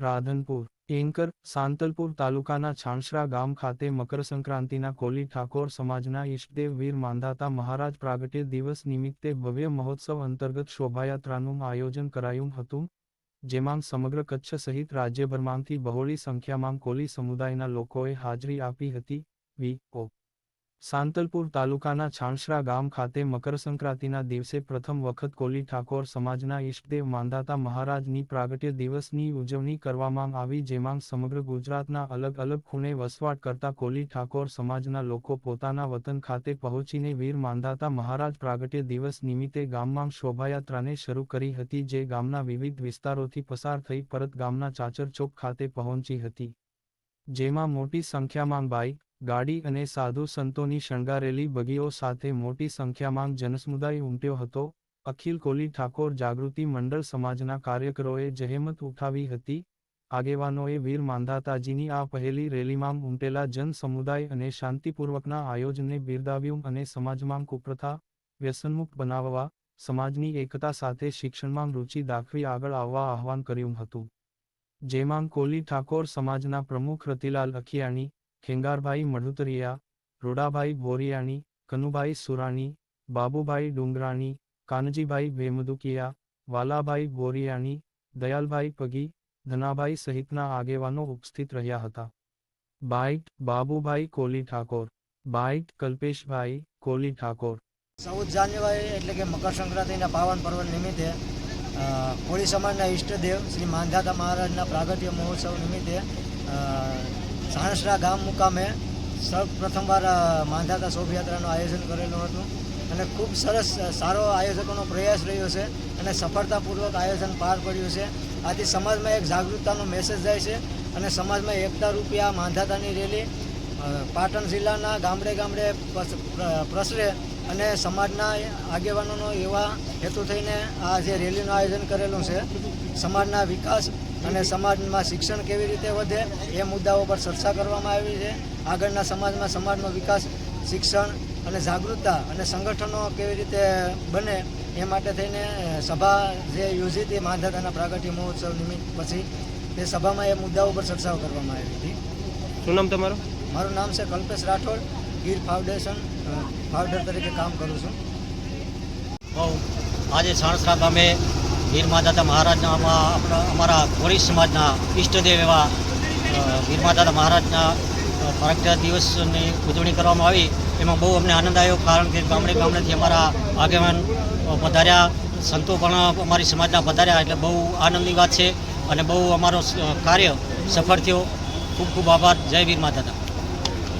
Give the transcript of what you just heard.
Radhanpur, anchor, Santalpur તાલુકાના છાણસરા ગામ ખાતે મકર સંક્રાંતિના કોલી ઠાકોર સમાજના ઈષ્ટદેવ વીર માંધાતા મહારાજ પ્રાગટ્ય દિવસ નિમિત્તે ભવ્ય મહોત્સવ અંતર્ગત શોભાયાત્રાનું આયોજન કરાયું હતું, જેમાં સમગ્ર કચ્છ સહિત રાજ્યભરમાંથી બહોળી સંખ્યામાં કોલી સમુદાયના લોકોએ હાજરી આપી હતી, વી. ઓ. સાંતલપુર તાલુકાના છાણશરા ગામ ખાતે મકરસંક્રાંતિના દિવસે પ્રથમ વખત કોલી ઠાકોર સમાજના ઈષ્ટદેવ માંધાતા મહારાજની પ્રાગટ્ય દિવસની ઉજવણી કરવામાં આવી, જેમાં સમગ્ર ગુજરાતના અલગ અલગ ખૂણે વસવાટ કરતા કોલી ઠાકોર સમાજના લોકો પોતાના વતન ખાતે પહોંચીને વીર માંધાતા મહારાજ પ્રાગટ્ય દિવસ નિમિત્તે ગામમાં શોભાયાત્રાને શરૂ કરી હતી, જે ગામના વિવિધ વિસ્તારોથી પસાર થઈ પરત ગામના ચાચર ચોક ખાતે પહોંચી હતી. જેમાં મોટી સંખ્યામાં બાઇક ગાડી અને સાધુ સંતોની શણગારેલી બગીઓ સાથે મોટી સંખ્યામાં જનસમુદાય ઉમટ્યો હતો. અખિલ કોલી ઠાકોર જાગૃતિ મંડળ સમાજના કાર્યકરોએ જહેમત ઉઠાવી હતી. આગેવાનોએ વીર માંધાતાજીની આ પહેલી રેલીમાં ઉમટેલા જન સમુદાય અને શાંતિપૂર્વકના આયોજનને બિરદાવ્યું અને સમાજમાં કુપ્રથા, વ્યસનમુક્ત બનાવવા, સમાજની એકતા સાથે શિક્ષણમાં રુચિ દાખવી આગળ આવવા આહવાન કર્યું હતું. જેમાં કોલી ઠાકોર સમાજના પ્રમુખ રતિલાલ અખિયાણી ખેંગારભાઈ મઢુતરિયા રોડાભાઈ ભોરિયાણી કનુભાઈ સુરાણી, બાબુભાઈ ડુંગરાણી, કાનજીભાઈ ભેમદુકિયા વાલાભાઈ બોરિયાણી, દયાલભાઈ પગી, ધનાભાઈ સહિતના આગેવાનો ઉપસ્થિત રહ્યા હતા. બાઇટ બાબુભાઈ કોલી ઠાકોર. બાઇટ કલ્પેશભાઈ કોલી ઠાકોર. ચૌદ જાન્યુઆરી એટલે કે મકર સંક્રાંતિના પાવન પર્વ નિમિત્તે કોળી સમાજના ઈષ્ટદેવ શ્રી માંધાતા મહારાજના પ્રાગટ્ય મહોત્સવ નિમિત્તે સાણસરા ગામ મુકામે સૌપ્રથમવાર માંધાતા શોભાયાત્રાનું આયોજન કરેલું હતું અને ખૂબ સરસ સારો આયોજકોનો પ્રયાસ રહ્યો છે અને સફળતાપૂર્વક આયોજન પાર પડ્યું છે. આથી સમાજમાં એક જાગૃતતાનો મેસેજ જાય છે અને સમાજમાં એકતા રૂપિયા માંધાતાની રેલી પાટણ જિલ્લાના ગામડે ગામડે પ્રસરે અને સમાજના આગેવાનોનો એવા હેતુ થઈને આ જે રેલીનું આયોજન કરેલું છે, સમાજના વિકાસ અને સમાજમાં શિક્ષણ કેવી રીતે વધે એ મુદ્દાઓ પર ચર્ચા કરવામાં આવી છે. આગળના સમાજમાં સમાજનો વિકાસ, શિક્ષણ અને જાગૃતતા અને સંગઠનો કેવી રીતે બને એ માટે થઈને સભા જે યોજી હતી માંધાતાના પ્રાગટ્ય મહોત્સવ નિમિત્ત પછી તે સભામાં એ મુદ્દાઓ પર ચર્ચાઓ કરવામાં આવી હતી. શું નામ તમારું? મારું નામ છે કલ્પેશ રાઠોડ ગીર ફાઉન્ડેશન ફાઉન્ડર તરીકે કામ કરું છું. બહુ. આજે સાણસરા ગામે વીર માતાતા મહારાજના આપણા અમારા કોળી સમાજના ઈષ્ટદેવ એવા અ, વીર માતાતા મહારાજના પ્રાગટ્ય દિવસની ઉજવણી કરવામાં આવી. એમાં બહુ અમને આનંદ આવ્યો કારણ કે ગામડે ગામડેથી અમારા આગેવાન પધાર્યા. સંતો પણ અમારી સમાજના પધાર્યા એટલે બહુ આનંદની વાત છે અને બહુ અમારો કાર્ય સફળ થયો. ખૂબ ખૂબ આભાર. જય વીર માતાતા